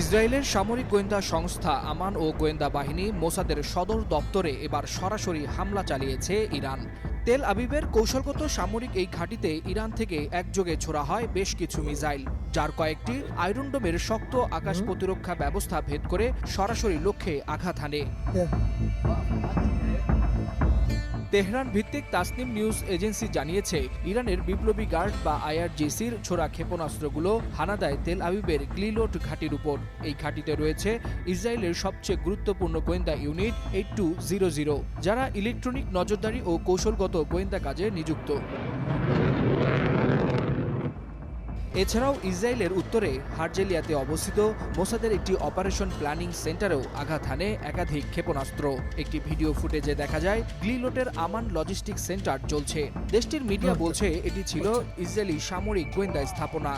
ইসরায়েলের সামরিক গোয়েন্দা সংস্থা আমান ও গোয়েন্দা বাহিনী মোসাদের সদর দপ্তরে এবার সরাসরি হামলা চালিয়েছে ইরান। তেল আবিবের কৌশলগত সামরিক এই ঘাঁটিতে ইরান থেকে একযোগে ছোড়া হয় বেশ কিছু মিসাইল যার কয়েকটি আয়রনডোমের শক্ত আকাশ প্রতিরক্ষা ব্যবস্থা ভেদ করে সরাসরি লক্ষ্যে আঘাত হানে। তেহরান ভিত্তিক তাসনিম নিউজ এজেন্সি জানিয়েছে, ইরানের বিপ্লবী গার্ড বা আইআরজিসির ছোড়া ক্ষেপণাস্ত্রগুলো হানাদায় তেল আবিবের গ্লিলোট ঘাঁটির উপর। এই ঘাঁটিতে রয়েছে ইসরায়েলের সবচেয়ে গুরুত্বপূর্ণ গোয়েন্দা unit eight two zero zero, যারা ইলেকট্রনিক নজরদারি ও কৌশলগত গোয়েন্দা কাজে নিযুক্ত। এছাড়াও ইসরায়েলের উত্তরে হার্জেলিয়াতে অবস্থিত মোসাদের একটি অপারেশন প্ল্যানিং সেন্টারেও আঘাত হানে একাধিক ক্ষেপণাস্ত্র। একটি ভিডিও ফুটেজে দেখা যায় গ্লিলোটের আমান লজিস্টিক সেন্টার চলছে। দেশটির মিডিয়া বলছে এটি ছিল ইসরায়েলি সামরিক গোয়েন্দা স্থাপনা।